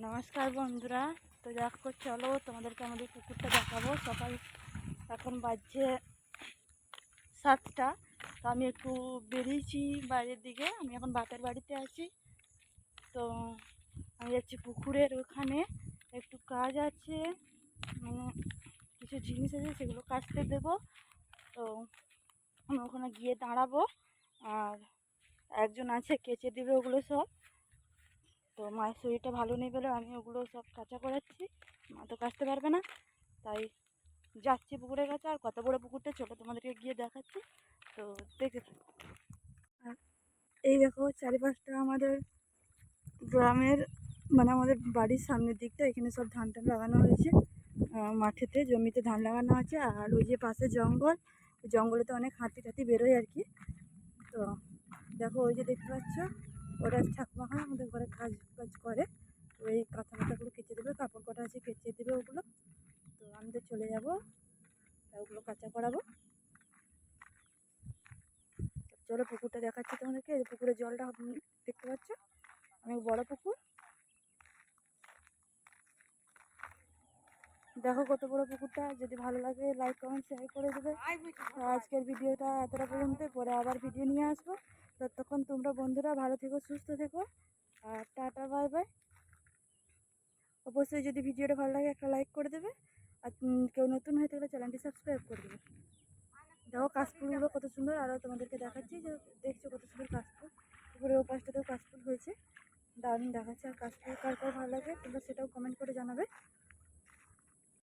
নমস্কার বন্ধুরা। তো দেখো, চলো তোমাদেরকে আমাদের পুকুরটা দেখাবো। সকাল এখন বাজছে সাতটা। তো আমি একটু বেরিয়েছি বাইরের দিকে। আমি এখন বাপের বাড়িতে আছি। তো আমি যাচ্ছি পুকুরের ওখানে। একটু কাজ আছে কিছু জিনিস আছে, সেগুলো কাচতে দেবো। তো আমি ওখানে গিয়ে দাঁড়াবো। আর একজন আছে, কেচে দেবে ওগুলো সব। তো মায়ের শরীরটা ভালো নেই বলে আমি ওগুলো সব কাঁচা করাচ্ছি। মা তো কাচতে পারবে না, তাই যাচ্ছি পুকুরের কাছে আর কত বড় পুকুরটা ছোটো তোমাদেরকে গিয়ে দেখাচ্ছি। তো দেখে। আর এই দেখো চারিপাশটা আমাদের গ্রামের মানে আমাদের বাড়ির সামনের দিকটা, এখানে সব ধান টান লাগানো হয়েছে। মাঠেতে, জমিতে ধান লাগানো আছে আর ওই যে পাশে জঙ্গল ওই জঙ্গলেতে অনেক হাতি টাতি বেরোয় আর কি। তো দেখো ওই যে দেখতে পাচ্ছ ওরা ঠাকুমাখা আমাদের ঘরে কাজ কাজ করে তো এই কাঁথা কাঁথাগুলো কেচে দেবে, কাপড় কটা আছে কেচে দেবে ওগুলো। তো আমি তো চলে যাব ওগুলো কাঁচা করাবো। চলো পুকুরটা দেখাচ্ছি তোমাদেরকে পুকুরের জলটা দেখতে পাচ্ছ, অনেক বড় পুকুর। দেখো কত বড় পুকুরটা, যদি ভালো লাগে লাইক কমেন্ট শেয়ার করে দেবে। আজকের ভিডিওটা এতটা পর্যন্ত, পরে আবার ভিডিও নিয়ে আসব। ততক্ষণ তোমরা বন্ধুরা ভালো থেকো, সুস্থ থেকো। অবশ্যই যদি ভিডিওটা ভালো লাগে একটা লাইক করে দেবে। আর কেউ নতুন হয়ে থাকলে চ্যানেলটি সাবস্ক্রাইব করে দেবে। দেখো কাশফুলগুলো কত সুন্দর। আরও তোমাদেরকে দেখাচ্ছি যে, দেখছ কত সুন্দর কাশফুল। উপরে ও পাশটাতেও কাশফুল হয়েছে। দারুণ দেখাচ্ছে। আর কাশফুল কার কার ভালো লাগে তোমরা সেটাও কমেন্ট করে জানাবে।